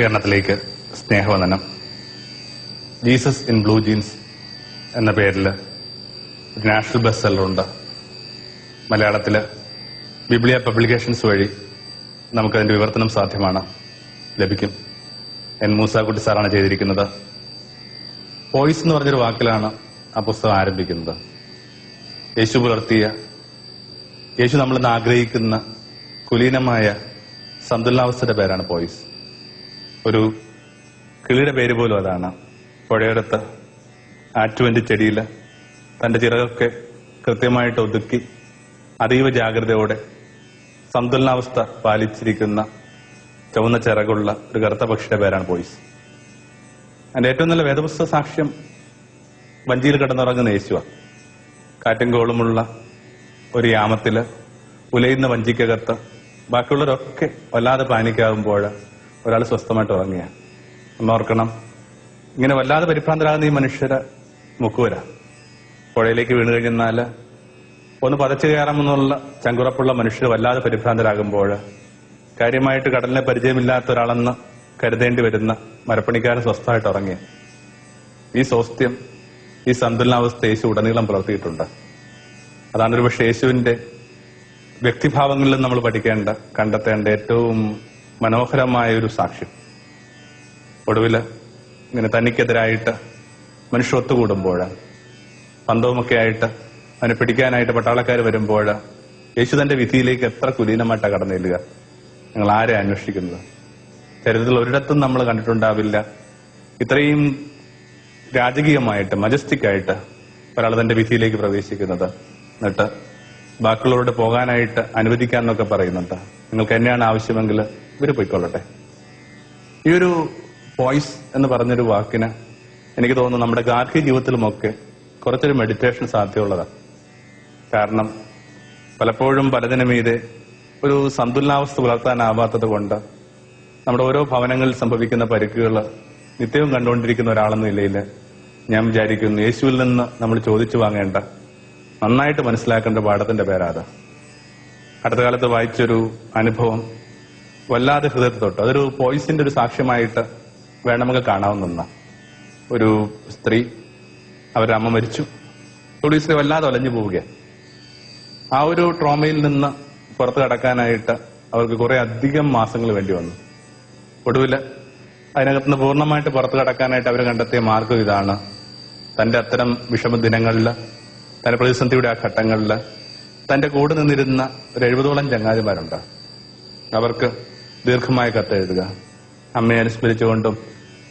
ഗുരുകരണത്തിലേക്ക് സ്നേഹവന്ദനം. Jesus in blue jeans എന്ന പേരിൽ നാഷണൽ ബെസ്റ്റ് സെല്ലറുണ്ട് മലയാളത്തിൽ ബിബ്ലിയ പബ്ലിക്കേഷൻസ് വഴി നമുക്കതിന്റെ വിവർത്തനം സാധ്യമാണ്. ലഭിക്കും. എൻ മൂസാക്കുട്ടി സാറാണ് ചെയ്തിരിക്കുന്നത്. പോയിസ് എന്ന് പറഞ്ഞൊരു വാക്കിലാണ് ആ പുസ്തകം ആരംഭിക്കുന്നത്. യേശു പുലർത്തിയ യേശു നമ്മളിന്ന് ആഗ്രഹിക്കുന്ന കുലീനമായ സന്തുലനാവസ്ഥയുടെ പേരാണ് പോയിസ് ഒരു കിളിയുടെ പേര് പോലും അതാണ്. പുഴയോരത്ത് ആറ്റുവന്റെ ചെടിയിൽ തന്റെ ചിറകൊക്കെ കൃത്യമായിട്ട് ഒതുക്കി അതീവ ജാഗ്രതയോടെ സന്തുലനാവസ്ഥ പാലിച്ചിരിക്കുന്ന ചുവന്ന ചിറകുള്ള ഒരു കറുത്ത പക്ഷിയുടെ പേരാണ് പോയിസ്. എന്റെ ഏറ്റവും നല്ല വേദപുസ്തക സാക്ഷ്യം വഞ്ചിയിൽ കിടന്നുറങ്ങുന്ന യേശുവ. കാറ്റും കോളുമുള്ള ഒരു യാമത്തിൽ ഉലയുന്ന വഞ്ചിക്കകത്ത് ബാക്കിയുള്ളവരൊക്കെ വല്ലാതെ പാനിക്കാകുമ്പോൾ ഒരാൾ സ്വസ്ഥമായിട്ട് ഉറങ്ങിയ. ഓർക്കണം. ഇങ്ങനെ വല്ലാതെ പരിഭ്രാന്തരാകുന്ന ഈ മനുഷ്യരെ മുക്കുവര. പുഴയിലേക്ക് വീണ് കഴിഞ്ഞാൽ ഒന്ന് പതച്ചു കയറാമെന്നുള്ള ചങ്കുറപ്പുള്ള മനുഷ്യർ വല്ലാതെ പരിഭ്രാന്തരാകുമ്പോൾ കാര്യമായിട്ട് കടലിനെ പരിചയമില്ലാത്ത ഒരാളെന്ന് കരുതേണ്ടി വരുന്ന മരപ്പണിക്കാരൻ സ്വസ്ഥമായിട്ട് ഉറങ്ങിയ ഈ സ്വസ്ഥ്യം ഈ സന്തുലനാവസ്ഥ യേശു ഉടനീളം പുലർത്തിയിട്ടുണ്ട് അതാണ് ഒരു പക്ഷേ യേശുവിന്റെ വ്യക്തിഭാവങ്ങളിലും നമ്മൾ പഠിക്കേണ്ട കണ്ടെത്തേണ്ട ഏറ്റവും മനോഹരമായ ഒരു സാക്ഷ്യം. ഒടുവിൽ ഇങ്ങനെ തനിക്കെതിരായിട്ട് മനുഷ്യർ ഒത്തുകൂടുമ്പോൾ പന്തവുമൊക്കെ ആയിട്ട് അവനെ പിടിക്കാനായിട്ട് പട്ടാളക്കാർ വരുമ്പോൾ യേശു തന്റെ വിധിയിലേക്ക് എത്ര കുലീനമായിട്ടാണ് കടന്നു നിങ്ങൾ ആരെ അന്വേഷിക്കുന്നത്? ചരിത്രത്തിൽ ഒരിടത്തും നമ്മൾ കണ്ടിട്ടുണ്ടാവില്ല. ഇത്രയും രാജകീയമായിട്ട് മജസ്റ്റിക് ആയിട്ട് ഒരാൾ തന്റെ വിധിയിലേക്ക് പ്രവേശിക്കുന്നത്. എന്നിട്ട് ബാക്കിയുള്ളവരോട് പോകാനായിട്ട് അനുവദിക്കാന്നൊക്കെ പറയുന്നുണ്ട്. നിങ്ങൾക്ക് എന്നെയാണ് ആവശ്യമെങ്കിൽ ഇവർ പോയിക്കൊള്ളട്ടെ. ഈ ഒരു വോയിസ് എന്ന് പറഞ്ഞൊരു വാക്കിന് എനിക്ക് തോന്നുന്നു നമ്മുടെ ഗാർഹിക ജീവിതത്തിലുമൊക്കെ കുറച്ചൊരു മെഡിറ്റേഷൻ സാധ്യമുള്ളതാണ് കാരണം പലപ്പോഴും പലതിനു മീതെ ഒരു സന്തുലനാവസ്ഥ പുലർത്താനാവാത്തത് കൊണ്ട് നമ്മുടെ ഓരോ ഭവനങ്ങളിൽ സംഭവിക്കുന്ന പരിക്കുകൾ നിത്യവും കണ്ടുകൊണ്ടിരിക്കുന്ന ഒരാളെന്ന നിലയിൽ ഞാൻ വിചാരിക്കുന്നു യേശുവിൽ നിന്ന് നമ്മൾ ചോദിച്ചു വാങ്ങേണ്ട നന്നായിട്ട് മനസ്സിലാക്കേണ്ട പാഠത്തിന്റെ പേരാത്. അടുത്ത കാലത്ത് വായിച്ചൊരു അനുഭവം വല്ലാതെ ഹൃദയത്തെ തൊട്ടു. അതൊരു പോയിസിന്റെ ഒരു സാക്ഷ്യമായിട്ട് വേണമെങ്കിൽ കാണാവുന്ന ഒരു സ്ത്രീ അവരുടെ അമ്മ മരിച്ചു. പോലീസിൽ വല്ലാതെ ഒലഞ്ഞു പോവുകയാണ് ആ ഒരു ട്രോമയിൽ നിന്ന് പുറത്തു കടക്കാനായിട്ട് അവർക്ക് കുറെ അധികം മാസങ്ങൾ വേണ്ടി വന്നു. ഒടുവിൽ അതിനകത്തുനിന്ന് പൂർണമായിട്ട് പുറത്തു കടക്കാനായിട്ട് അവരെ കണ്ടെത്തിയ മാർഗം ഇതാണ്. തന്റെ അത്തരം വിഷമ ദിനങ്ങളിൽ തന്റെ പ്രതിസന്ധിയുടെ ആ ഘട്ടങ്ങളിൽ തന്റെ കൂടെ നിന്നിരുന്ന ഒരു എഴുപതോളം ചങ്ങാതിമാരുണ്ട്. അവർക്ക് ദീർഘമായ കത്ത് എഴുതുക അമ്മയെ അനുസ്മരിച്ചുകൊണ്ടും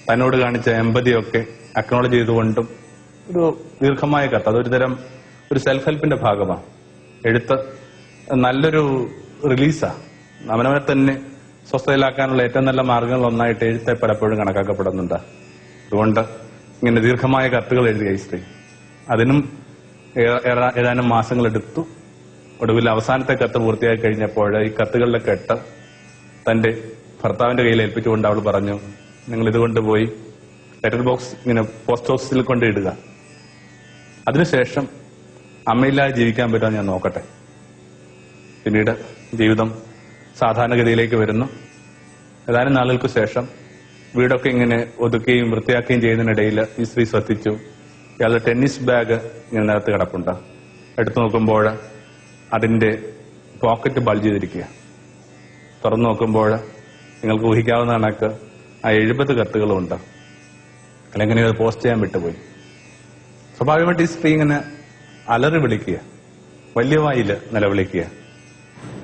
തന്നോട് കാണിച്ച എമ്പതിയൊക്കെ അക്നോളജ് ചെയ്തുകൊണ്ടും ഒരു ദീർഘമായ കത്ത്. അതൊരു തരം ഒരു സെൽഫ് ഹെൽപ്പിന്റെ ഭാഗമാണ്. എഴുത്ത് നല്ലൊരു റിലീസാണ് അവനവനെ തന്നെ സ്വസ്ഥയിലാക്കാനുള്ള ഏറ്റവും നല്ല മാർഗങ്ങളിൽ ഒന്നായിട്ട് എഴുത്തെ പലപ്പോഴും കണക്കാക്കപ്പെടുന്നുണ്ട്. അതുകൊണ്ട് ഇങ്ങനെ ദീർഘമായ കത്തുകൾ എഴുതിയ സ്ത്രീ. അതിനും ഏതാനും മാസങ്ങൾ എടുത്തു ഒടുവിൽ അവസാനത്തെ കത്ത് പൂർത്തിയായി കഴിഞ്ഞപ്പോൾ ഈ കത്തുകളുടെ കെട്ട് തന്റെ ഭർത്താവിന്റെ കയ്യിൽ ഏൽപ്പിച്ചുകൊണ്ട് അവൾ പറഞ്ഞു നിങ്ങൾ ഇതുകൊണ്ട് പോയി ലെറ്റർ ബോക്സ് ഇങ്ങനെ പോസ്റ്റ് ഓഫീസിൽ കൊണ്ട് ഇടുക. അതിനുശേഷം അമ്മയില്ലാതെ ജീവിക്കാൻ പറ്റുമോ ഞാൻ നോക്കട്ടെ. പിന്നീട് ജീവിതം സാധാരണഗതിയിലേക്ക് വരുന്നു. ഏതാനും നാളുകൾക്ക് ശേഷം വീടൊക്കെ ഇങ്ങനെ ഒതുക്കുകയും വൃത്തിയാക്കുകയും ചെയ്യുന്നതിനിടയിൽ ഈ സ്ത്രീ ശ്രദ്ധിച്ചു ഇയാളുടെ ടെന്നീസ് ബാഗ് ഇങ്ങനെ നിലത്ത് കിടപ്പുണ്ട്. എടുത്തു നോക്കുമ്പോൾ അതിന്റെ പോക്കറ്റ് ബൾജ് ചെയ്തിരിക്കുക തുറന്നു നോക്കുമ്പോൾ നിങ്ങൾക്ക് ഊഹിക്കാവുന്ന കണക്ക് ആ എഴുപത് കത്തുകളുണ്ട്. അല്ലെങ്കിൽ അത് പോസ്റ്റ് ചെയ്യാൻ വിട്ടുപോയി. സ്വാഭാവികമായിട്ട് ഈ സ്ത്രീ ഇങ്ങനെ അലറി വിളിക്കുക. വലിയ വായിൽ നിലവിളിക്കുക.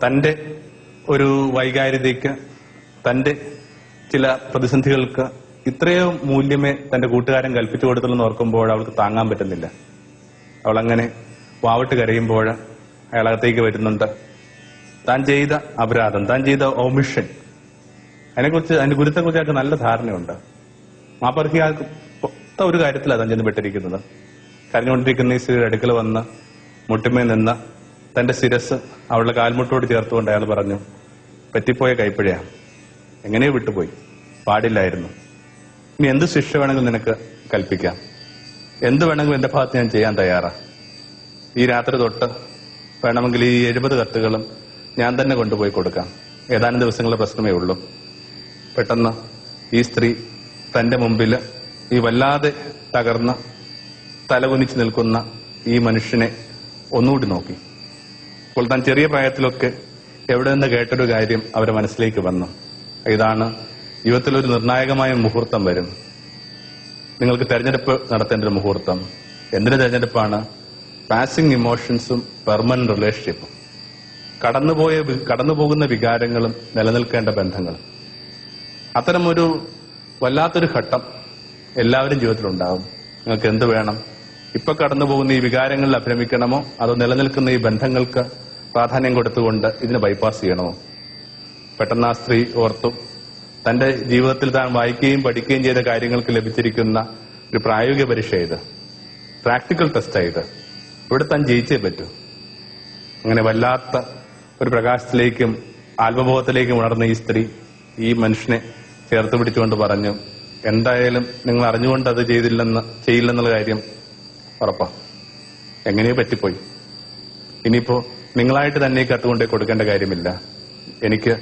തന്റെ ഒരു വൈകാരിതയ്ക്ക് തന്റെ ചില പ്രതിസന്ധികൾക്ക് ഇത്രയോ മൂല്യമേ തന്റെ കൂട്ടുകാരൻ കൽപ്പിച്ചു കൊടുത്തുള്ളെന്ന് ഓർക്കുമ്പോൾ അവൾക്ക് താങ്ങാൻ പറ്റുന്നില്ല. അവളങ്ങനെ വാവിട്ട് കരയുമ്പോൾ അയാളകത്തേക്ക് വരുന്നുണ്ട്. താൻ ചെയ്ത അപരാധം താൻ ചെയ്ത ഓമിഷൻ അതിനെക്കുറിച്ച് അതിന്റെ ഗുരുത്തെക്കുറിച്ച് അയാൾക്ക് നല്ല ധാരണയുണ്ട്. മാപ്പർഹി ആൾക്ക് ഒത്ത ഒരു കാര്യത്തിലാണ് താൻ ചെന്ന് പെട്ടിരിക്കുന്നത് കരഞ്ഞുകൊണ്ടിരിക്കുന്ന ഈ സ്ത്രീയുടെ അടുക്കൽ വന്ന് മുട്ടിമേ നിന്ന് തന്റെ ശിരസ് അവളുടെ കാൽമുട്ടോട് ചേർത്തുകൊണ്ട് അയാൾ പറഞ്ഞു പറ്റിപ്പോയ കൈപ്പിഴയാ. എങ്ങനെയോ വിട്ടുപോയി. പാടില്ലായിരുന്നു. ഇനി എന്ത് ശിക്ഷ വേണമെങ്കിലും നിനക്ക് കൽപ്പിക്കാം. എന്ത് വേണമെങ്കിലും എന്റെ ഭാഗത്ത് ഞാൻ ചെയ്യാൻ തയ്യാറാ. ഈ രാത്രി തൊട്ട് വേണമെങ്കിൽ ഈ എഴുപത് കത്തുകളും ഞാൻ തന്നെ കൊണ്ടുപോയി കൊടുക്കാം. ഏതാനും ദിവസങ്ങളുടെ പ്രശ്നമേ ഉള്ളൂ. പെട്ടെന്ന് ഈ സ്ത്രീ തന്റെ മുമ്പിൽ ഈ വല്ലാതെ തകർന്ന തലകുനിച്ച് നിൽക്കുന്ന ഈ മനുഷ്യനെ ഒന്നുകൂടി നോക്കി. അപ്പോൾ താൻ ചെറിയ പ്രായത്തിലൊക്കെ എവിടെ നിന്ന് കേട്ടൊരു കാര്യം അവരെ മനസ്സിലേക്ക് വന്നു. ഇതാണ് ജീവിതത്തിൽ ഒരു നിർണായകമായ മുഹൂർത്തം വരും. നിങ്ങൾക്ക് തെരഞ്ഞെടുപ്പ് നടത്തേണ്ട ഒരു മുഹൂർത്തം. എന്തിന്റെ തെരഞ്ഞെടുപ്പാണ്? പാസിംഗ് ഇമോഷൻസും പെർമനന്റ് റിലേഷൻഷിപ്പും കടന്നുപോയ കടന്നുപോകുന്ന വികാരങ്ങളും നിലനിൽക്കേണ്ട ബന്ധങ്ങളും. അത്തരമൊരു വല്ലാത്തൊരു ഘട്ടം എല്ലാവരും ജീവിതത്തിലുണ്ടാവും. നിങ്ങൾക്ക് എന്ത് വേണം? ഇപ്പൊ കടന്നു പോകുന്ന ഈ വികാരങ്ങളിൽ അഭിരമിക്കണമോ? അതോ നിലനിൽക്കുന്ന ഈ ബന്ധങ്ങൾക്ക് പ്രാധാന്യം കൊടുത്തുകൊണ്ട് ഇതിനെ ബൈപ്പാസ് ചെയ്യണമോ? പെട്ടെന്ന് ആ സ്ത്രീ ഓർത്തു തന്റെ ജീവിതത്തിൽ താൻ വായിക്കുകയും പഠിക്കുകയും ചെയ്ത കാര്യങ്ങൾക്ക് ലഭിച്ചിരിക്കുന്ന ഒരു പ്രായോഗിക പരീക്ഷ ഇത് പ്രാക്ടിക്കൽ ടെസ്റ്റ് ഇത് ഇവിടെ താൻ ജയിച്ചേ പറ്റൂ. അങ്ങനെ വല്ലാത്ത ഒരു പ്രകാശത്തിലേക്കും ആത്മബോധത്തിലേക്കും ഉണർന്ന ഈ സ്ത്രീ ഈ മനുഷ്യനെ ചേർത്ത് പിടിച്ചുകൊണ്ട് പറഞ്ഞു എന്തായാലും നിങ്ങൾ അറിഞ്ഞുകൊണ്ട് അത് ചെയ്തില്ലെന്ന് ചെയ്യില്ലെന്നുള്ള കാര്യം ഉറപ്പാ. എങ്ങനെയോ പറ്റിപ്പോയി. ഇനിയിപ്പോ നിങ്ങളായിട്ട് തന്നെ ഈ കത്ത് കൊണ്ടേ കൊടുക്കേണ്ട കാര്യമില്ല. എനിക്ക്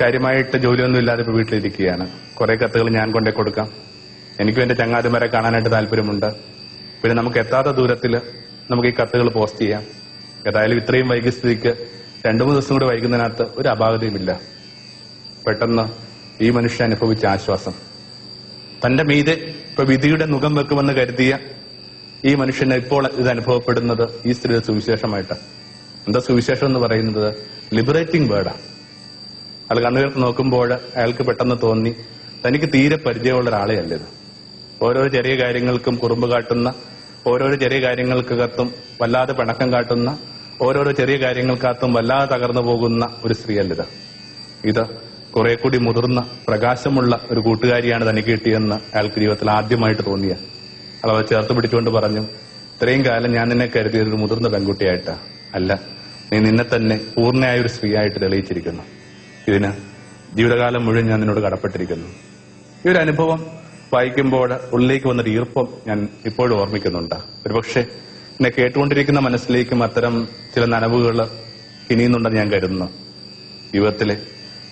കാര്യമായിട്ട് ജോലിയൊന്നും ഇല്ലാതെ ഇപ്പൊ വീട്ടിലിരിക്കുകയാണ്. കുറെ കത്തുകൾ ഞാൻ കൊണ്ടേ കൊടുക്കാം. എനിക്കും എന്റെ ചങ്ങാതിമാരെ കാണാനായിട്ട് താല്പര്യമുണ്ട്. പിന്നെ നമുക്ക് എത്താത്ത ദൂരത്തിൽ നമുക്ക് ഈ കത്തുകൾ പോസ്റ്റ് ചെയ്യാം. ഏതായാലും ഇത്രയും വൈകി സ്ഥിതിക്ക് രണ്ടു മൂന്ന് ദിവസം കൂടി വൈകുന്നതിനകത്ത് ഒരു അപാകതയുമില്ല. പെട്ടെന്ന് ഈ മനുഷ്യൻ അനുഭവിച്ച ആശ്വാസം. തന്റെ മീതെ ഇപ്പൊ വിധിയുടെ മുഖം വെക്കുമെന്ന് കരുതിയ ഈ മനുഷ്യന് ഇപ്പോൾ ഇത് അനുഭവപ്പെടുന്നത് ഈ സ്ത്രീയുടെ സുവിശേഷമായിട്ട് എന്താ സുവിശേഷം എന്ന് പറയുന്നത്? ലിബറേറ്റിംഗ് വേർഡാണ് അയാൾ കണ്ണുകൾക്ക് നോക്കുമ്പോൾ അയാൾക്ക് പെട്ടെന്ന് തോന്നി തനിക്ക് തീരെ പരിചയമുള്ള ഒരാളെ അല്ലത് ഓരോ ചെറിയ കാര്യങ്ങൾക്കും കുറുമ്പ് കാട്ടുന്ന ഓരോരോ ചെറിയ കാര്യങ്ങൾക്കകത്തും വല്ലാതെ പിണക്കം കാട്ടുന്ന ഓരോരോ ചെറിയ കാര്യങ്ങൾക്കകത്തും വല്ലാതെ തകർന്നു പോകുന്ന ഒരു സ്ത്രീയല്ലിത് ഇത്. കുറെ കൂടി മുതിർന്ന പ്രകാശമുള്ള ഒരു കൂട്ടുകാരിയാണ് തനിക്ക് കിട്ടിയെന്ന് അയാൾക്ക് ജീവിതത്തിൽ ആദ്യമായിട്ട് തോന്നിയ. അളവ് ചേർത്ത് പിടിച്ചുകൊണ്ട് പറഞ്ഞു ഇത്രയും കാലം ഞാൻ നിന്നെ കരുതിയത് ഒരു മുതിർന്ന പെൺകുട്ടിയായിട്ടാ. അല്ല നീ നിന്നെ തന്നെ പൂർണയായ ഒരു സ്ത്രീയായിട്ട് തെളിയിച്ചിരിക്കുന്നു. ഇതിന് ജീവിതകാലം മുഴുവൻ ഞാൻ നിന്നോട് കടപ്പെട്ടിരിക്കുന്നു. ഈ ഒരു അനുഭവം വായിക്കുമ്പോൾ ഉള്ളിലേക്ക് വന്നൊരു ഈർപ്പം ഞാൻ ഇപ്പോഴും ഓർമ്മിക്കുന്നുണ്ട്. ഒരുപക്ഷെ എന്നെ കേട്ടുകൊണ്ടിരിക്കുന്ന മനസ്സിലേക്കും അത്തരം ചില നനവുകൾ ഇനിയുന്നുണ്ടെന്ന് ഞാൻ കരുതുന്നു. ജീവിതത്തിലെ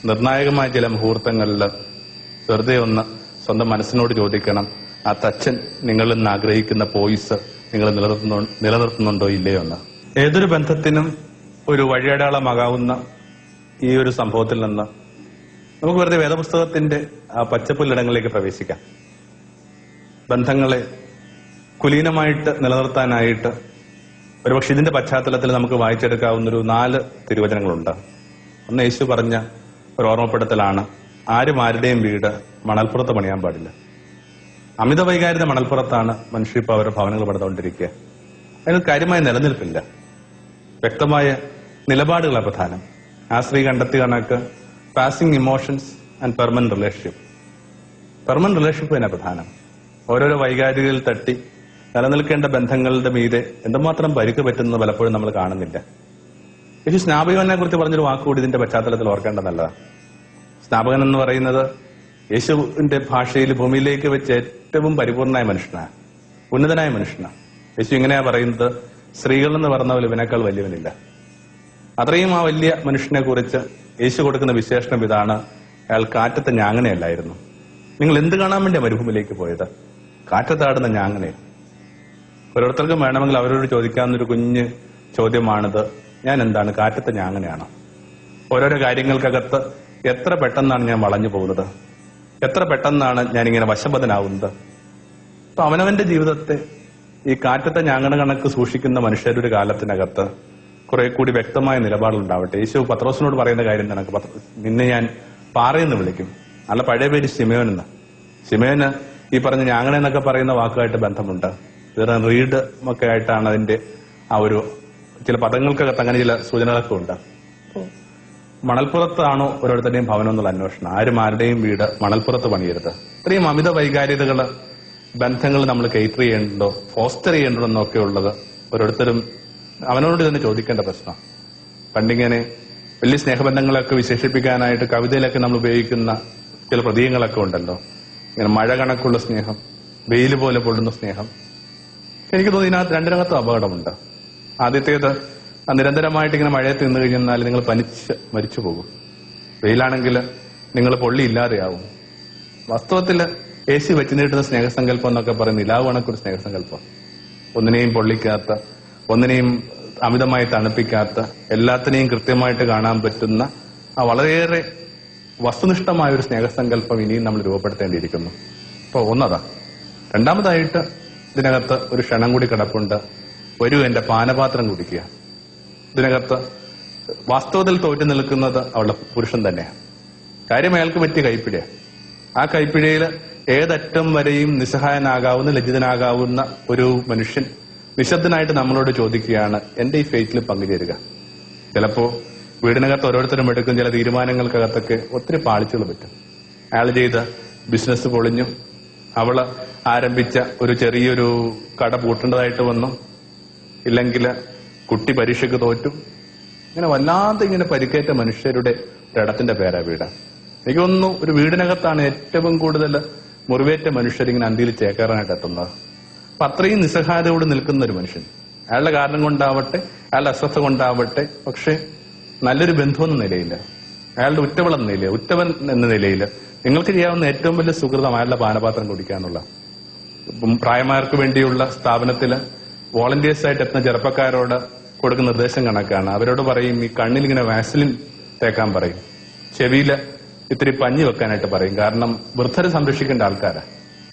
നിർണായകമായ ചില മുഹൂർത്തങ്ങളിൽ വെറുതെ ഒന്ന് സ്വന്തം മനസ്സിനോട് ചോദിക്കണം ആ തച്ചൻ നിങ്ങളിൽ നിന്ന് ആഗ്രഹിക്കുന്ന പോയിസ് നിങ്ങൾ നിലനിർത്തുന്നു നിലനിർത്തുന്നുണ്ടോ ഇല്ലയോ എന്ന്. ഏതൊരു ബന്ധത്തിനും ഒരു വഴിയടയാളമാകാവുന്ന ഈ ഒരു സംഭവത്തിൽ നിന്ന് നമുക്ക് വെറുതെ വേദപുസ്തകത്തിന്റെ ആ പച്ചപ്പുല്ലിടങ്ങളിലേക്ക് പ്രവേശിക്കാം. ബന്ധങ്ങളെ കുലീനമായിട്ട് നിലനിർത്താനായിട്ട് ഒരുപക്ഷെ ഇതിന്റെ പശ്ചാത്തലത്തിൽ നമുക്ക് വായിച്ചെടുക്കാവുന്ന ഒരു നാല് തിരുവചനങ്ങളുണ്ട്. ഒന്ന് യേശു പറഞ്ഞ ഒരു ഓർമ്മപ്പെടുത്തലാണ് ആരും ആരുടെയും വീട് മണൽപ്പുറത്ത് പണിയാൻ പാടില്ല. അമിത വൈകാരിത മണൽപ്പുറത്താണ് മനുഷ്യ ഇപ്പോൾ അവരുടെ ഭവനങ്ങൾ പടുത്തുകൊണ്ടിരിക്കുക അതിന് കാര്യമായ നിലനിൽപ്പില്ല. വ്യക്തമായ നിലപാടുകളാണ് പ്രധാനം. ആ സ്ത്രീ കണ്ടെത്തിയ കണക്ക് passing emotions and permanent relationship permanent relationship തന്നെ പ്രധാനം. ഓരോരോ വൈകാരികളിൽ തട്ടി നിലനിൽക്കേണ്ട ബന്ധങ്ങളുടെ മീതെ എന്തുമാത്രം പരിക്ക് പറ്റുന്നത് പലപ്പോഴും നമ്മൾ കാണുന്നില്ല. യേശു സ്നാപകനെ കുറിച്ച് പറഞ്ഞൊരു വാക്കുകൂടി ഇതിന്റെ പശ്ചാത്തലത്തിൽ ഓർക്കേണ്ട നല്ലതാണ്. സ്നാപകൻ എന്ന് പറയുന്നത് യേശുവിന്റെ ഭാഷയിൽ ഭൂമിയിലേക്ക് വെച്ച് ഏറ്റവും പരിപൂർണനായ മനുഷ്യനാണ്. ഉന്നതനായ മനുഷ്യനാണ്. യേശു ഇങ്ങനെയാ പറയുന്നത് സ്ത്രീകൾ എന്ന് പറഞ്ഞവൽ ഇവനേക്കാൾ വലിയവനില്ല. അത്രയും ആ വലിയ മനുഷ്യനെ കുറിച്ച് യേശു കൊടുക്കുന്ന വിശേഷണം ഇതാണ് അയാൾ കാറ്റത്തെ ഞാങ്ങനെയല്ലായിരുന്നു. നിങ്ങൾ എന്ത് കാണാൻ വേണ്ടി മരുഭൂമിയിലേക്ക് പോയത്? കാറ്റത്താടുന്ന ഞാങ്ങനെ ഓരോരുത്തർക്കും വേണമെങ്കിൽ അവരോട് ചോദിക്കാവുന്ന ഒരു കുഞ്ഞ് ചോദ്യമാണിത്. ഞാൻ എന്താണ്? കാറ്റത്ത് ഞാൻ അങ്ങനെയാണ്? ഓരോരോ കാര്യങ്ങൾക്കകത്ത് എത്ര പെട്ടെന്നാണ് ഞാൻ വളഞ്ഞു പോകുന്നത്? എത്ര പെട്ടെന്നാണ് ഞാൻ ഇങ്ങനെ വശബദ്ധനാവുന്നത്? അപ്പൊ അവനവന്റെ ജീവിതത്തെ ഈ കാറ്റത്തെ ഞാങ്ങണ കണക്ക് സൂക്ഷിക്കുന്ന മനുഷ്യരുടെ ഒരു കാലത്തിനകത്ത് കുറെ കൂടി വ്യക്തമായ നിലപാടുണ്ടാവട്ടെ യേശു പത്രോസിനോട് പറയുന്ന കാര്യം തന്നെ നിന്നെ ഞാൻ പാറയെന്ന് വിളിക്കും. നല്ല പഴയ പേര് ശിമയോൻ എന്ന് ശിമയോന് ഈ പറഞ്ഞ ഞാങ്ങണ എന്നൊക്കെ പറയുന്ന വാക്കുമായിട്ട് ബന്ധമുണ്ട്. ഇത് റീഡ് ഒക്കെ ആയിട്ടാണ് അതിന്റെ ആ ഒരു ചില പദങ്ങൾക്കകത്ത് അങ്ങനെ ചില സൂചനകളൊക്കെ ഉണ്ട്. മണൽപ്പുറത്താണോ ഓരോരുത്തരുടെയും ഭവനം എന്നുള്ള അന്വേഷണം. ആരും ആരുടെയും വീട് മണൽപ്പുറത്ത് പണിയരുത്. ഇത്രയും അമിത വൈകാരികതകൾ ബന്ധങ്ങൾ നമ്മൾ കെയ്റ്റർ ചെയ്യേണ്ടോ ഫോസ്റ്റർ ചെയ്യേണ്ടോ എന്നൊക്കെ ഉള്ളത് ഓരോരുത്തരും അവനോട് തന്നെ ചോദിക്കേണ്ട പ്രശ്നം. പണ്ടിങ്ങനെ വലിയ സ്നേഹബന്ധങ്ങളൊക്കെ വിശേഷിപ്പിക്കാനായിട്ട് കവിതയിലൊക്കെ നമ്മൾ ഉപയോഗിക്കുന്ന ചില പ്രതീകങ്ങളൊക്കെ ഉണ്ടല്ലോ. ഇങ്ങനെ മഴ കണക്കുള്ള സ്നേഹം വെയിൽ പോലെ പൊള്ളുന്ന സ്നേഹം എനിക്ക് തോന്നുന്നു ഇതിനകത്ത് രണ്ടിനകത്തും അപകടമുണ്ട്. ആദ്യത്തേത് നിരന്തരമായിട്ട് ഇങ്ങനെ മഴയത്ത് നിന്ന് കഴിഞ്ഞാൽ നിങ്ങൾ പനിച്ച് മരിച്ചു പോകും. വെയിലാണെങ്കിൽ നിങ്ങൾ പൊള്ളി ഇല്ലാതെയാവും. വാസ്തവത്തിൽ യേശു വെച്ച് നീട്ടുന്ന സ്നേഹസങ്കല്പം എന്നൊക്കെ പറയുന്ന കണക്കൊരു സ്നേഹസങ്കല്പം. ഒന്നിനെയും പൊള്ളിക്കാത്ത ഒന്നിനെയും അമിതമായി തണുപ്പിക്കാത്ത എല്ലാത്തിനെയും കൃത്യമായിട്ട് കാണാൻ പറ്റുന്ന ആ വളരെയേറെ വസ്തുനിഷ്ഠമായ ഒരു സ്നേഹസങ്കല്പം ഇനിയും നമ്മൾ രൂപപ്പെടുത്തേണ്ടിയിരിക്കുന്നു. അപ്പൊ ഒന്നതാ. രണ്ടാമതായിട്ട് ഇതിനകത്ത് ഒരു ക്ഷണം കൂടി കിടപ്പുണ്ട്. വരൂ എന്റെ പാനപാത്രം കുടിക്കുക. ഇതിനകത്ത് വാസ്തവത്തിൽ തോറ്റു നിൽക്കുന്നത് അവളുടെ പുരുഷൻ തന്നെയാണ്. കാര്യം അയാൾക്ക് പറ്റിയ കൈപ്പിഴ ആ കൈപ്പിഴയിൽ ഏതറ്റം വരെയും നിസ്സഹായനാകാവുന്ന ലജ്ജിതനാകാവുന്ന ഒരു മനുഷ്യൻ നിശബ്ദനായിട്ട് നമ്മളോട് ചോദിക്കുകയാണ് എന്റെ ഈ ഫെയ്റ്റിൽ പങ്കുചേരുക? ചിലപ്പോ വീടിനകത്ത് ഓരോരുത്തരും എടുക്കും ചില തീരുമാനങ്ങൾക്കകത്തൊക്കെ ഒത്തിരി പാളിച്ചുകൾ പറ്റും. അയാൾ ചെയ്ത ബിസിനസ് പൊളിഞ്ഞു അവൾ ആരംഭിച്ച ഒരു ചെറിയൊരു കട പൂട്ടേണ്ടതായിട്ട് വന്നു. ഇല്ലെങ്കിൽ കുട്ടി പരീക്ഷയ്ക്ക് തോറ്റു. ഇങ്ങനെ വല്ലാതെ ഇങ്ങനെ പരിക്കേറ്റ മനുഷ്യരുടെ ഒരിടത്തിന്റെ പേരാ വീട്. എനിക്ക് ഒരു വീടിനകത്താണ് ഏറ്റവും കൂടുതൽ മുറിവേറ്റ മനുഷ്യർ ഇങ്ങനെ അന്തിയിൽ ചേക്കേറാനായിട്ട് എത്തുന്നത്. അപ്പൊ അത്രയും നിസ്സഹായതയോട് നിൽക്കുന്ന ഒരു മനുഷ്യൻ. അയാളുടെ കാരണം കൊണ്ടാവട്ടെ അയാളുടെ അസ്വസ്ഥ കൊണ്ടാവട്ടെ പക്ഷെ നല്ലൊരു ബന്ധു എന്ന നിലയിൽ അയാളുടെ ഉറ്റവൾ എന്ന നിലയിൽ ഉറ്റവൻ എന്ന നിലയിൽ നിങ്ങൾക്ക് ചെയ്യാവുന്ന ഏറ്റവും വലിയ സുഹൃതം അയാളുടെ പാനപാത്രം കുടിക്കാന്നുള്ള പ്രായമാർക്ക് വേണ്ടിയുള്ള സ്ഥാപനത്തിൽ വോളണ്ടിയേഴ്സ് ആയിട്ട് എത്തുന്ന ചെറുപ്പക്കാരോട് കൊടുക്കുന്ന നിർദ്ദേശം കണക്കാണ്. അവരോട് പറയും ഈ കണ്ണിൽ ഇങ്ങനെ വാസലിൻ തേക്കാൻ പറയും. ചെവിയിൽ ഇത്തിരി പഞ്ഞി വെക്കാനായിട്ട് പറയും. കാരണം വൃദ്ധരെ സംരക്ഷിക്കേണ്ട ആൾക്കാരാ.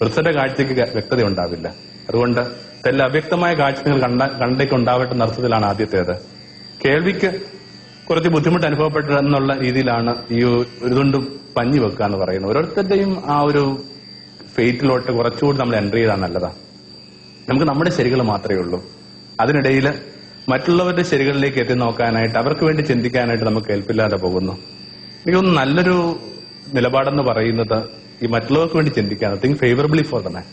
വൃദ്ധരുടെ കാഴ്ചയ്ക്ക് വ്യക്തത ഉണ്ടാവില്ല. അതുകൊണ്ട് തെല്ല അവ്യക്തമായ കാഴ്ച നിങ്ങൾ കണ്ട കണ്ടേക്ക് ഉണ്ടാവട്ടെ എന്ന ആദ്യത്തേത്. കേൾവിക്ക് കുറച്ച് ബുദ്ധിമുട്ട് അനുഭവപ്പെട്ടെന്നുള്ള രീതിയിലാണ് ഈ ഇതുകൊണ്ട് പഞ്ഞു വെക്കുക എന്ന് പറയുന്നത്. ഓരോരുത്തരുടെയും ആ ഒരു ഫെയ്റ്റിലോട്ട് കുറച്ചുകൂടി നമ്മൾ എൻട്രി ചെയ്താൽ നല്ലതാ. നമുക്ക് നമ്മുടെ ശരികൾ മാത്രമേ ഉള്ളൂ. അതിനിടയിൽ മറ്റുള്ളവരുടെ ശരികളിലേക്ക് എത്തി നോക്കാനായിട്ട് അവർക്ക് വേണ്ടി ചിന്തിക്കാനായിട്ട് നമുക്ക് ഏൽപ്പില്ലാതെ പോകുന്നു. എനിക്ക് തോന്നുന്നു നല്ലൊരു നിലപാടെന്ന് പറയുന്നത് ഈ മറ്റുള്ളവർക്ക് വേണ്ടി ചിന്തിക്കാൻ think favourably for the man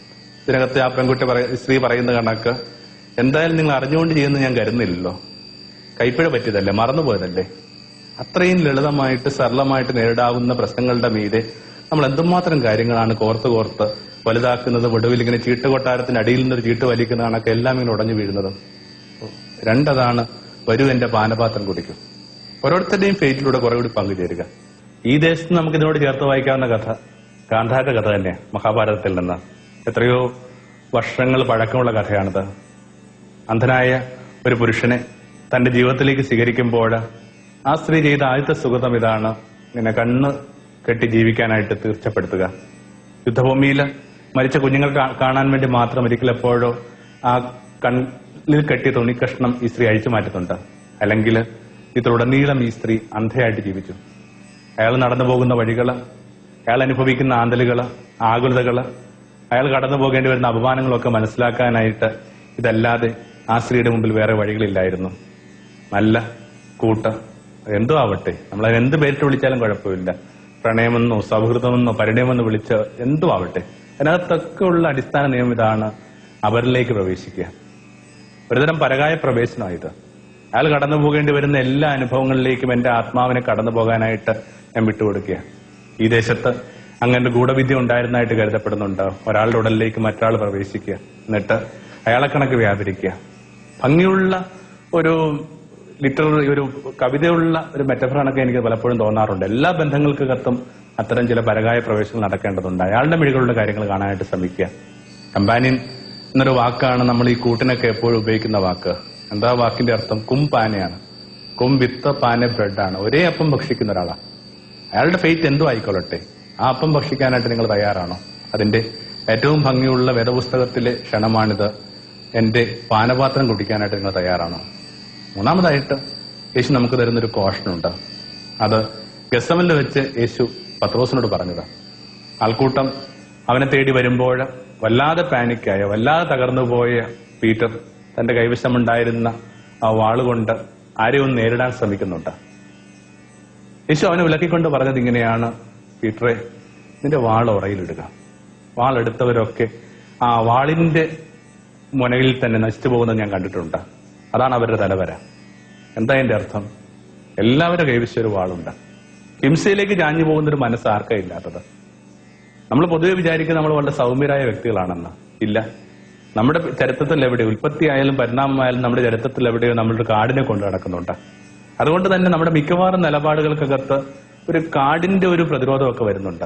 ഇതിനകത്ത് ആ പെൺകുട്ടി പറയ സ്ത്രീ പറയുന്ന കണക്ക് എന്തായാലും നിങ്ങൾ അറിഞ്ഞുകൊണ്ട് ചെയ്യുന്നത് ഞാൻ കരുതുന്നില്ലല്ലോ. കൈപ്പിഴ പറ്റിയതല്ലേ? മറന്നുപോയതല്ലേ? അത്രയും ലളിതമായിട്ട് സരളമായിട്ട് നേരിടാവുന്ന പ്രശ്നങ്ങളുടെ മീതെ നമ്മൾ എന്തുമാത്രം കാര്യങ്ങളാണ് കോർത്ത് കോർത്ത് വലുതാക്കുന്നത് ഒടുവിൽ ഇങ്ങനെ ചീട്ട് കൊട്ടാരത്തിന്റെ അടിയിൽ നിന്നൊരു ചീട്ട് വലിക്കുന്ന കണക്ക് എല്ലാം ഇങ്ങനെ ഉടഞ്ഞു വീഴുന്നത്. രണ്ടതാണ് വരൂ എന്റെ പാനപാത്രം കുടിക്കും. ഓരോരുത്തരുടെയും ഫേറ്റിലൂടെ കുറെ കൂടി പങ്കുചേരുക ഈ ദേശത്ത് നമുക്ക് ഇതിനോട് ചേർത്ത് വായിക്കാവുന്ന കഥ ഗാന്ധാരുടെ കഥ തന്നെ മഹാഭാരതത്തിൽ നിന്ന്. എത്രയോ വർഷങ്ങൾ പഴക്കമുള്ള കഥയാണിത്. അന്ധനായ ഒരു പുരുഷനെ തന്റെ ജീവിതത്തിലേക്ക് സ്വീകരിക്കുമ്പോൾ ആ സ്ത്രീ ചെയ്ത ആദ്യത്തെ സുഗതം ഇതാണ്. നിന്നെ കണ്ണ് കെട്ടി ജീവിക്കാനായിട്ട് തീർച്ചപ്പെടുത്തുക. യുദ്ധഭൂമിയിൽ മരിച്ച കുഞ്ഞുങ്ങൾ കാണാൻ വേണ്ടി മാത്രം ഒരിക്കൽ എപ്പോഴോ ആ കണ്ണിൽ കെട്ടിയ തുണിക്കഷ്ണം ഈ സ്ത്രീ അഴിച്ചു മാറ്റുന്നുണ്ട് അല്ലെങ്കിൽ ഇതിലുടനീളം ഈ സ്ത്രീ അന്ധയായിട്ട് ജീവിച്ചു. അയാൾ നടന്നു പോകുന്ന വഴികൾ അയാൾ അനുഭവിക്കുന്ന ആന്തലുകൾ ആകുലതകൾ അയാൾ കടന്നു പോകേണ്ടി വരുന്ന അപമാനങ്ങളൊക്കെ മനസ്സിലാക്കാനായിട്ട് ഇതല്ലാതെ ആ സ്ത്രീയുടെ മുമ്പിൽ വേറെ വഴികളില്ലായിരുന്നു. നല്ല കൂട്ടം. എന്തോ ആവട്ടെ. നമ്മൾ അതിന് എന്ത് പേരിട്ട് വിളിച്ചാലും കുഴപ്പമില്ല. പ്രണയമെന്നോ സൗഹൃദമെന്നോ പരിണയമെന്നോ വിളിച്ച എന്തോ ആവട്ടെ. അതിനകത്തൊക്കെ ഉള്ള അടിസ്ഥാന നിയമം ഇതാണ് അവരിലേക്ക് പ്രവേശിക്കുക. ഒരുതരം പരകായ പ്രവേശനമായത്. അയാൾ കടന്നു പോകേണ്ടി വരുന്ന എല്ലാ അനുഭവങ്ങളിലേക്കും എന്റെ ആത്മാവിനെ കടന്നു പോകാനായിട്ട് ഞാൻ വിട്ടുകൊടുക്കുക. ഈ ദേശത്ത് അങ്ങനെ ഗൂഢവിദ്യ ഉണ്ടായിരുന്നതായിട്ട് കരുതപ്പെടുന്നുണ്ട്. ഒരാളുടെ ഉടലിലേക്ക് മറ്റൊരാൾ പ്രവേശിക്കുക. എന്നിട്ട് അയാളെ കണക്ക് വ്യാപരിക്കുക. ഭംഗിയുള്ള ഒരു ലിറ്റററി ഒരു കവിതയുള്ള ഒരു മെറ്റഫറാണൊക്കെ എനിക്ക് പലപ്പോഴും തോന്നാറുണ്ട്. എല്ലാ ബന്ധങ്ങൾക്കകത്തും അത്തരം ചില പരകായ പ്രവേശനങ്ങൾ നടക്കേണ്ടതുണ്ട്. അയാളുടെ മിഴികളുടെ കാര്യങ്ങൾ കാണാനായിട്ട് ശ്രമിക്കുക. കമ്പാനിയൻ എന്നൊരു വാക്കാണ് നമ്മൾ ഈ കൂട്ടിനൊക്കെ എപ്പോഴും ഉപയോഗിക്കുന്ന വാക്ക്. എന്താ വാക്കിന്റെ അർത്ഥം? കും പാനയാണ്. കും വിത്ത് പാന ബ്രെഡാണ്. ഒരേ അപ്പം ഭക്ഷിക്കുന്ന ഒരാളാണ്. അയാളുടെ ഫെയ്ത്ത് എന്തോ ആയിക്കൊള്ളട്ടെ. ആ അപ്പം ഭക്ഷിക്കാനായിട്ട് നിങ്ങൾ തയ്യാറാണോ? അതിന്റെ ഏറ്റവും ഭംഗിയുള്ള വേദപുസ്തകത്തിലെ ക്ഷണമാണിത്. എന്റെ പാനപാത്രം കുടിക്കാനായിട്ട് നിങ്ങൾ തയ്യാറാണോ? മൂന്നാമതായിട്ട് യേശു നമുക്ക് തരുന്നൊരു കോഷനുണ്ട് അത് ഗസമലിൽ വെച്ച് യേശു പത്രോസിനോട് പറഞ്ഞത്. ആൾക്കൂട്ടം അവനെ തേടി വരുമ്പോൾ വല്ലാതെ പാനിക്കായ വല്ലാതെ തകർന്നു പോയ പീറ്റർ തന്റെ കൈവശമുണ്ടായിരുന്ന ആ വാളുകൊണ്ട് ആരെയും നേരിടാൻ ശ്രമിക്കുന്നുണ്ട്. യേശു അവനെ വിലക്കിക്കൊണ്ട് പറഞ്ഞത് ഇങ്ങനെയാണ് പീറ്ററെ നിന്റെ വാൾ ഉറയിലിടുക. വാളെടുത്തവരൊക്കെ ആ വാളിന്റെ മുനയിൽ തന്നെ നശിച്ചു പോകുന്നത് ഞാൻ കണ്ടിട്ടുണ്ട്. അതാണ് അവരുടെ തലവര. എന്താ എന്റെ അർത്ഥം? എല്ലാവരുടെ കൈവശം ഒരു വാളുണ്ട്. ഹിംസയിലേക്ക് ചാഞ്ഞു പോകുന്ന ഒരു മനസ്സ് ആർക്കാ ഇല്ലാത്തത്? നമ്മൾ പൊതുവെ വിചാരിക്കുന്നത് നമ്മൾ വളരെ സൗമ്യരായ വ്യക്തികളാണെന്ന്. ഇല്ല. നമ്മുടെ ചരിത്രത്തിൽ എവിടെ ഉൽപ്പത്തി ആയാലും പരിണാമമായാലും നമ്മുടെ ചരിത്രത്തിൽ എവിടെയോ നമ്മളൊരു കാടിനെ കൊണ്ട് നടക്കുന്നുണ്ട്. അതുകൊണ്ട് തന്നെ നമ്മുടെ മിക്കവാറും നിലപാടുകൾക്കകത്ത് ഒരു കാടിന്റെ ഒരു പ്രതിരോധമൊക്കെ വരുന്നുണ്ട്.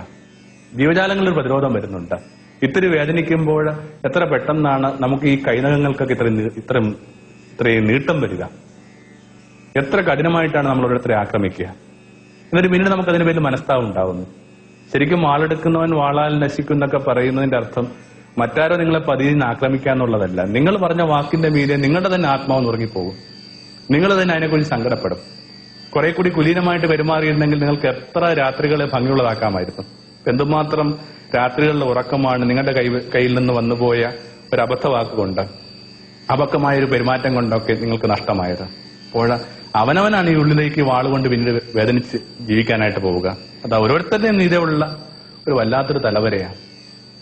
ജീവജാലങ്ങളിൽ പ്രതിരോധം വരുന്നുണ്ട്. ഇത്തിരി വേദനിക്കുമ്പോൾ എത്ര പെട്ടെന്നാണ് നമുക്ക് ഈ കൈനകങ്ങൾക്കൊക്കെ ഇത്രയും ഇത്രയും ഇത്രയും നീട്ടം വരിക. എത്ര കഠിനമായിട്ടാണ് നമ്മൾ ഓരോരുത്തരെ ആക്രമിക്കുക. എന്നിട്ട് പിന്നീട് നമുക്ക് അതിന് പേരിൽ മനസ്താവ് ഉണ്ടാവുന്നു. ശരിക്കും വാളെടുക്കുന്നവൻ വാളാൽ നശിക്കുന്നൊക്കെ പറയുന്നതിന്റെ അർത്ഥം മറ്റാരോ നിങ്ങളെ പതിയിൽ നിന്ന് ആക്രമിക്കുക എന്നുള്ളതല്ല. നിങ്ങൾ പറഞ്ഞ വാക്കിന്റെ മീതെ നിങ്ങളുടെ തന്നെ ആത്മാവ് ഉറങ്ങിപ്പോകും നിങ്ങൾ തന്നെ അതിനെക്കുറിച്ച് സങ്കടപ്പെടും. കുറെ കൂടി കുലീനമായിട്ട് പെരുമാറിയിരുന്നെങ്കിൽ നിങ്ങൾക്ക് എത്ര രാത്രികളെ ഭംഗിയുള്ളതാക്കാമായിരുന്നു. എന്തുമാത്രം രാത്രികളിലെ ഉറക്കമാണ് നിങ്ങളുടെ കൈ കയ്യിൽ നിന്ന് വന്നുപോയ ഒരു അബദ്ധവാക്ക് കൊണ്ട് അപക്വമായ ഒരു പെരുമാറ്റം കൊണ്ടൊക്കെ നിങ്ങൾക്ക് നഷ്ടമായത്. അപ്പോൾ അവനവനാണ് ഈ ഉള്ളിലേക്ക് വാളുകൊണ്ട് പിന്നീട് വേദനിച്ച് ജീവിക്കാനായിട്ട് പോവുക. അത് ഓരോരുത്തരുടെയും നീതയുള്ള ഒരു വല്ലാത്തൊരു തലവരെയാണ്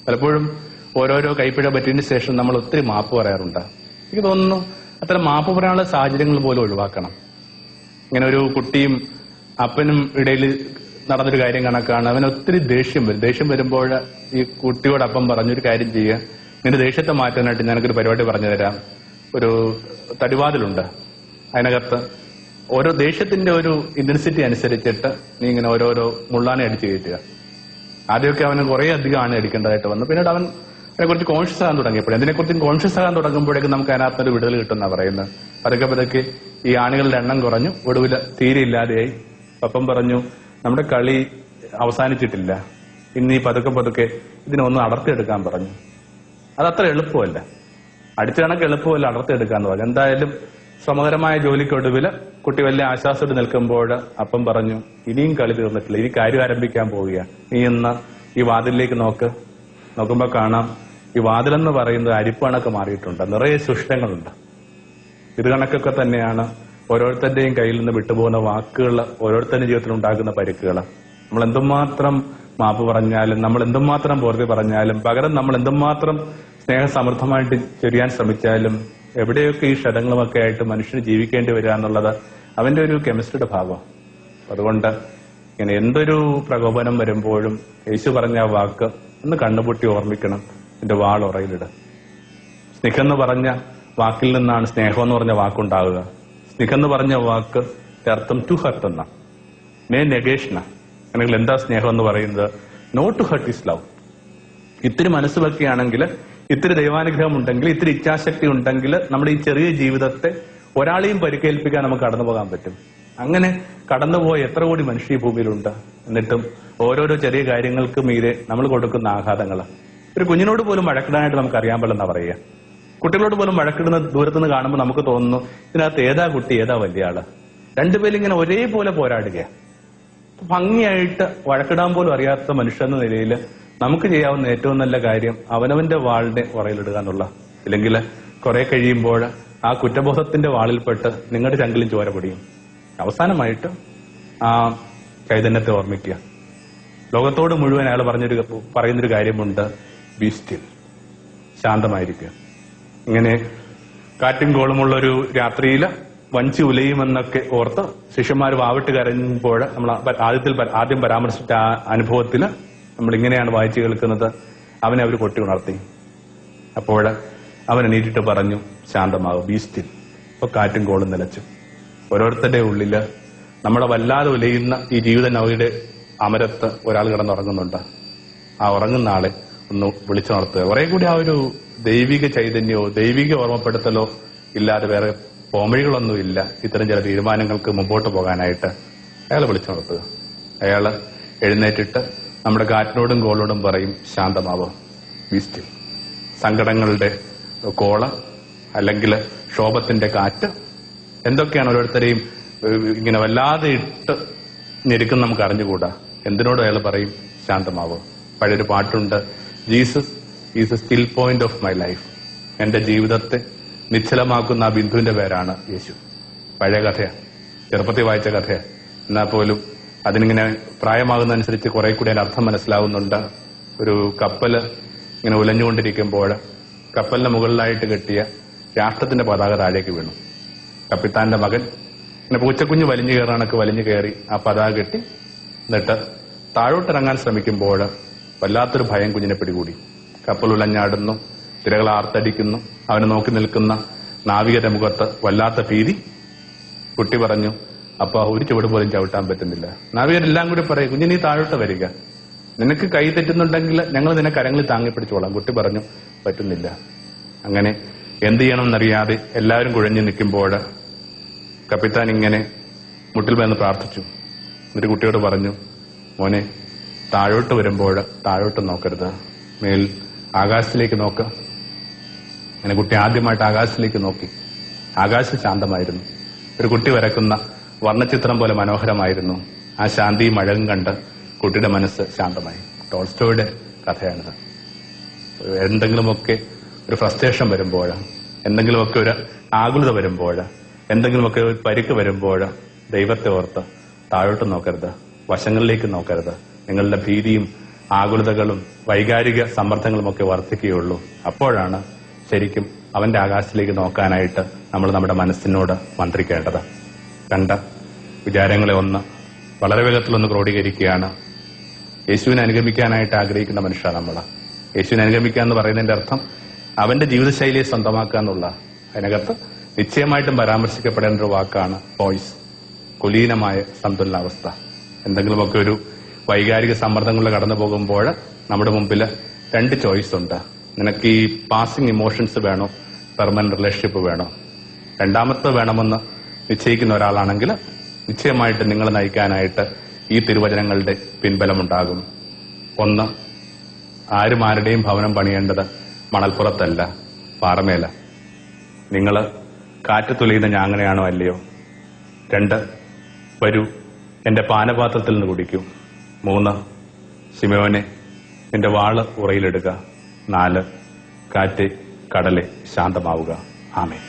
പലപ്പോഴും ഓരോരോ കൈപ്പിഴ പറ്റിയതിന് ശേഷം നമ്മൾ ഒത്തിരി മാപ്പ് പറയാറുണ്ട്. എനിക്ക് തോന്നുന്നു അത്ര മാപ്പ് പറയാനുള്ള സാഹചര്യങ്ങൾ പോലും ഒഴിവാക്കണം. ഇങ്ങനെ ഒരു കുട്ടിയും അപ്പനും ഇടയിൽ നടന്നൊരു കാര്യം കണക്കാണ്. അവന് ഒത്തിരി ദേഷ്യം വരും. ദേഷ്യം വരുമ്പോൾ ഈ കുട്ടിയോടൊപ്പം പറഞ്ഞൊരു കാര്യം ചെയ്യുക. നിന്റെ ദേഷ്യത്തെ മാറ്റാനായിട്ട് ഞാനൊരു പരിപാടി പറഞ്ഞു തരാം. ഒരു തടിവാതിലുണ്ട്. അതിനകത്ത് ഓരോ ദേഷ്യത്തിന്റെ ഒരു ഇന്റൻസിറ്റി അനുസരിച്ചിട്ട് നീ ഇങ്ങനെ ഓരോരോ മുള്ളാനെ അടിച്ചു കയറ്റുക. ആദ്യമൊക്കെ അവന് കുറെ അധികം ആണ് അടിക്കേണ്ടതായിട്ട് വന്നു. പിന്നീട് അവൻ അതിനെക്കുറിച്ച് കോൺഷ്യസ് ആകാൻ തുടങ്ങിയപ്പോൾ അതിനെക്കുറിച്ച് കോൺഷ്യസ് ആകാൻ തുടങ്ങുമ്പോഴേക്കും നമുക്ക് അതിനകത്തൊരു വിടുതൽ കിട്ടുന്ന പറയുന്നത്. പതുക്കെ പതുക്കെ ഈ ആണികളുടെ എണ്ണം കുറഞ്ഞു ഒടുവിൽ തീരെ ഇല്ലാതെയായി. പപ്പം പറഞ്ഞു നമ്മുടെ കളി അവസാനിച്ചിട്ടില്ല. ഇന്ന് ഈ പതുക്കെ പതുക്കെ ഇതിനൊന്ന് അടർത്തിയെടുക്കാൻ പറഞ്ഞു. അതത്ര എളുപ്പമല്ല. അടിച്ച കണക്ക് എളുപ്പമല്ല അടർത്തെടുക്കാന്ന് പറഞ്ഞു. എന്തായാലും സമകരമായ ജോലിക്കൊടുവിൽ കുട്ടി വലിയ ആശ്വാസത്തിൽ നിൽക്കുമ്പോൾ അപ്പം പറഞ്ഞു ഇനിയും കളി തീർന്നിട്ടില്ല. ഇനി കാര്യം ആരംഭിക്കാൻ പോവുകയാണ്. നീ ഇന്ന് ഈ വാതിലിലേക്ക് നോക്ക്. നോക്കുമ്പോ കാണാം ഈ വാതിലെന്ന് പറയുന്നത് അരിപ്പണക്ക് മാറിയിട്ടുണ്ട്. നിറയെ സുഷ്ടങ്ങളുണ്ട് ഇത് കണക്കൊക്കെ തന്നെയാണ് ഓരോരുത്തരുടെയും കയ്യിൽ നിന്ന് വിട്ടുപോകുന്ന വാക്കുകൾ ഓരോരുത്തരുടെ ജീവിതത്തിൽ ഉണ്ടാക്കുന്ന പരിക്കുകൾ. നമ്മൾ എന്തുമാത്രം മാപ്പ് പറഞ്ഞാലും നമ്മൾ എന്തുമാത്രം പോർത്തി പറഞ്ഞാലും പകരം നമ്മൾ എന്തുമാത്രം സ്നേഹസമൃദ്ധമായിട്ട് ചൊരിയാൻ ശ്രമിച്ചാലും എവിടെയൊക്കെ ഈ ക്ഷതങ്ങളുമൊക്കെ ആയിട്ട് മനുഷ്യന് ജീവിക്കേണ്ടി വരിക എന്നുള്ളത് അവന്റെ ഒരു കെമിസ്ട്രിയുടെ ഭാഗം അതുകൊണ്ട് ഇങ്ങനെ എന്തൊരു പ്രകോപനം വരുമ്പോഴും യേശു പറഞ്ഞ വാക്ക് ഒന്ന് കണ്ണുപൊട്ടി ഓർമ്മിക്കണം എന്റെ വാൾ ഉറയിലിട. സ്നിഹം എന്ന് പറഞ്ഞ വാക്കിൽ നിന്നാണ് സ്നേഹം എന്ന് പറഞ്ഞ വാക്കുണ്ടാവുക സ്നിഹം എന്ന് പറഞ്ഞ വാക്ക് അർത്ഥം ടു ഹർട്ട് എന്ന നേ നെഗേഷന. അല്ലെങ്കിൽ എന്താ സ്നേഹം എന്ന് പറയുന്നത്? Not to hurt is love ഇത്തിരി മനസ്സ് വെക്കുകയാണെങ്കിൽ ഇത്തിരി ദൈവാനുഗ്രഹം ഉണ്ടെങ്കിൽ ഇത്തിരി ഇച്ഛാശക്തി ഉണ്ടെങ്കിൽ നമ്മുടെ ഈ ചെറിയ ജീവിതത്തെ ഒരാളെയും പരിക്കേൽപ്പിക്കാൻ നമുക്ക് കടന്നു പോകാൻ പറ്റും. അങ്ങനെ കടന്നുപോയ എത്ര കോടി മനുഷ്യ ഭൂമിയിലുണ്ട്. എന്നിട്ടും ഓരോരോ ചെറിയ കാര്യങ്ങൾക്ക് മീരെ നമ്മൾ കൊടുക്കുന്ന ആഘാതങ്ങൾ ഒരു കുഞ്ഞിനോട് പോലും വഴക്കിടാനായിട്ട് നമുക്ക് അറിയാൻ പാടില്ലെന്നാ പറയുക. കുട്ടികളോട് പോലും വഴക്കിടുന്ന ദൂരത്തുനിന്ന് കാണുമ്പോൾ നമുക്ക് തോന്നുന്നു ഇതിനകത്ത് ഏതാ കുട്ടി ഏതാ വലിയ ആൾ? രണ്ടുപേരും ഇങ്ങനെ ഒരേപോലെ പോരാടുക ഭംഗിയായിട്ട് വഴക്കിടാൻ പോലും അറിയാത്ത മനുഷ്യ എന്ന നിലയിൽ നമുക്ക് ചെയ്യാവുന്ന ഏറ്റവും നല്ല കാര്യം അവനവന്റെ വാളിനെ ഉറയിലിടുക എന്നുള്ള. ഇല്ലെങ്കിൽ കുറെ കഴിയുമ്പോൾ ആ കുറ്റബോധത്തിന്റെ വാളിൽപ്പെട്ട് നിങ്ങളുടെ ചങ്കിലും ചോര പൊടിയും. അവസാനമായിട്ട് ആ ചൈതന്യത്തെ ഓർമ്മിക്കുക. ലോകത്തോട് മുഴുവൻ അയാൾ പറഞ്ഞൊരു പറയുന്നൊരു കാര്യമുണ്ട്. ബി സ്റ്റിൽ ശാന്തമായിരിക്കുക. ഇങ്ങനെ കാറ്റും കോളുമുള്ള ഒരു രാത്രിയിൽ വഞ്ചി ഉലയുമെന്നൊക്കെ ഓർത്ത് ശിഷ്യന്മാർ വാവിട്ട് കരഞ്ഞപ്പോൾ നമ്മൾ ആദ്യത്തിൽ ആദ്യം പരാമർശിച്ച ആ അനുഭവത്തിൽ നമ്മൾ ഇങ്ങനെയാണ് വായിച്ചു കേൾക്കുന്നത്. അവനെ അവർ കൊട്ടി ഉണർത്തി. അപ്പോൾ അവനെ നീട്ടിട്ട് പറഞ്ഞു ശാന്തമാകും ബീസ്റ്റിൽ ഇപ്പൊ കാറ്റും കോളും നിലച്ചു. ഓരോരുത്തരുടെ ഉള്ളിൽ നമ്മളെ വല്ലാതെ ഉലയുന്ന ഈ ജീവിത നവയുടെ അമരത്ത് ഒരാൾ കിടന്നുറങ്ങുന്നുണ്ട്. ആ ഉറങ്ങുന്ന ആളെ ഒന്ന് വിളിച്ചു നടത്തുക കുറെ കൂടി ആ ഒരു ദൈവിക ചൈതന്യമോ ദൈവിക ഓർമ്മപ്പെടുത്തലോ ഇല്ലാതെ വേറെ പോംവഴികളൊന്നുമില്ല ഇത്തരം ചില തീരുമാനങ്ങൾക്ക് മുമ്പോട്ട് പോകാനായിട്ട് അയാളെ വിളിച്ചുണർത്തുക അയാൾ എഴുന്നേറ്റിട്ട് നമ്മുടെ കാറ്റിനോടും കോളോടും പറയും ശാന്തമാവോ? ബീസ്റ്റ് സങ്കടങ്ങളുടെ കോൾ അല്ലെങ്കിൽ ക്ഷോഭത്തിന്റെ കാറ്റ് എന്തൊക്കെയാണ് ഓരോരുത്തരെയും ഇങ്ങനെ വല്ലാതെ ഇട്ട് ഞെരുക്കുന്ന നമുക്ക് അറിഞ്ഞുകൂടാ? എന്തിനോട് അയാൾ പറയും ശാന്തമാവോ? പഴയൊരു പാട്ടുണ്ട് Jesus is a still point of my life. എന്റെ ജീവിതത്തെ നിശ്ചലമാക്കുന്ന ആ ബിന്ദുവിന്റെ പേരാണ് യേശു. പഴയ കഥയാണ് ചെറുപ്പത്തിൽ വായിച്ച കഥയാണ് എന്നാൽ പോലും അതിനിങ്ങനെ പ്രായമാകുന്നതനുസരിച്ച് കുറെ കൂടി അതിന്റെ അർത്ഥം മനസ്സിലാവുന്നുണ്ട്. ഒരു കപ്പൽ ഇങ്ങനെ ഉലഞ്ഞുകൊണ്ടിരിക്കുമ്പോൾ കപ്പലിന് മുകളിലായിട്ട് കെട്ടിയ രാഷ്ട്രത്തിന്റെ പതാക താഴേക്ക് വീണു. കപ്പിത്താന്റെ മകൻ ഇങ്ങനെ പൂച്ചക്കുഞ്ഞ് വലിഞ്ഞു കയറാനൊക്കെ വലിഞ്ഞു കയറി ആ പതാക കെട്ടി എന്നിട്ട് താഴോട്ടിറങ്ങാൻ ശ്രമിക്കുമ്പോൾ വല്ലാത്തൊരു ഭയം കുഞ്ഞിനെ പിടികൂടി. കപ്പൽ ഉലഞ്ഞാടുന്നു തിരകൾ ആർത്തടിക്കുന്നു അവനെ നോക്കി നിൽക്കുന്ന നാവികരുടെ മുഖത്ത് വല്ലാത്ത ഭീതി. കുട്ടി പറഞ്ഞു അപ്പൊ ഒരു ചുവട് പോലും ചവിട്ടാൻ പറ്റുന്നില്ല. നാവികരെല്ലാം കൂടി പറയും കുഞ്ഞിനീ താഴോട്ട് വരിക. നിനക്ക് കൈ തെറ്റുന്നുണ്ടെങ്കിൽ ഞങ്ങൾ നിന്നെ കരങ്ങളിൽ താങ്ങി പിടിച്ചോളാം. കുട്ടി പറഞ്ഞു പറ്റുന്നില്ല. അങ്ങനെ എന്ത് ചെയ്യണമെന്നറിയാതെ എല്ലാവരും കുഴഞ്ഞു നിൽക്കുമ്പോൾ കപ്പിത്താൻ ഇങ്ങനെ മുട്ടിൽ വന്ന് പ്രാർത്ഥിച്ചു. എന്നിട്ട് കുട്ടിയോട് പറഞ്ഞു മോനെ താഴോട്ട് വരുമ്പോൾ താഴോട്ട് നോക്കരുത്. മേൽ ആകാശത്തിലേക്ക് നോക്ക. അങ്ങനെ കുട്ടി ആദ്യമായിട്ട് ആകാശത്തിലേക്ക് നോക്കി. ആകാശം ശാന്തമായിരുന്നു. ഒരു കുട്ടി വരക്കുന്ന വർണചിത്രം പോലെ മനോഹരമായിരുന്നു. ആ ശാന്തി മഴയും കണ്ട് കുട്ടിയുടെ മനസ്സ് ശാന്തമായി. ടോൾസ്റ്റോയുടെ കഥയാണിത്. എന്തെങ്കിലുമൊക്കെ ഒരു ഫ്രസ്ട്രേഷൻ വരുമ്പോൾ എന്തെങ്കിലുമൊക്കെ ഒരു ആകുലത വരുമ്പോൾ എന്തെങ്കിലുമൊക്കെ ഒരു പരിക്ക് വരുമ്പോൾ ദൈവത്തെ ഓർത്ത് താഴോട്ട് നോക്കരുത് വശങ്ങളിലേക്ക് നോക്കരുത്. നിങ്ങളുടെ ഭീതിയും ആകുലതകളും വൈകാരിക സമ്മർദ്ദങ്ങളുമൊക്കെ വർദ്ധിക്കുകയുള്ളൂ. അപ്പോഴാണ് ശരിക്കും അവന്റെ ആകാശത്തിലേക്ക് നോക്കാനായിട്ട് നമ്മൾ നമ്മുടെ മനസ്സിനോട് മന്ത്രിക്കേണ്ടത്. കണ്ട വിചാരങ്ങളെ ഒന്ന് വളരെ വേഗത്തിലൊന്ന് ക്രോഡീകരിക്കുകയാണ്. യേശുവിനെ അനുഗമിക്കാനായിട്ട് ആഗ്രഹിക്കുന്ന മനുഷ്യ നമ്മൾ യേശുവിനെ അനുഗമിക്കുക എന്ന് പറയുന്നതിന്റെ അർത്ഥം അവന്റെ ജീവിതശൈലിയെ സ്വന്തമാക്കുക എന്നുള്ള. അതിനകത്ത് നിശ്ചയമായിട്ടും പരാമർശിക്കപ്പെടേണ്ട ഒരു വാക്കാണ് വോയിസ്. കുലീനമായ സന്തുലനാവസ്ഥ. എന്തെങ്കിലുമൊക്കെ ഒരു വൈകാരിക സമ്മർദ്ദങ്ങളിൽ കടന്നു പോകുമ്പോൾ നമ്മുടെ മുമ്പിൽ രണ്ട് ചോയ്സ് ഉണ്ട്. നിനക്ക് ഈ പാസിംഗ് ഇമോഷൻസ് വേണോ? പെർമനന്റ് റിലേഷൻഷിപ്പ് വേണോ? രണ്ടാമത്തെ വേണമെന്ന് നിശ്ചയിക്കുന്ന ഒരാളാണെങ്കിൽ നിശ്ചയമായിട്ട് നിങ്ങളെ നയിക്കാനായിട്ട് ഈ തിരുവചനങ്ങളുടെ പിൻബലമുണ്ടാകും. ഒന്ന് ആരും ആരുടെയും ഭവനം പണിയേണ്ടത് മണൽപ്പുറത്തല്ല പാറമേല. നിങ്ങൾ കാറ്റ് തുലയുന്ന ഞാങ്ങനെയാണോ അല്ലയോ? രണ്ട് വരൂ എന്റെ പാനപാത്രത്തിൽ നിന്ന് കുടിക്കൂ. മൂന്ന് സിമോനെ നിന്റെ വാൾ ഉറയിലെടുക. നാല് കാറ്റ് കടലെ ശാന്തമാവുക. ആമേ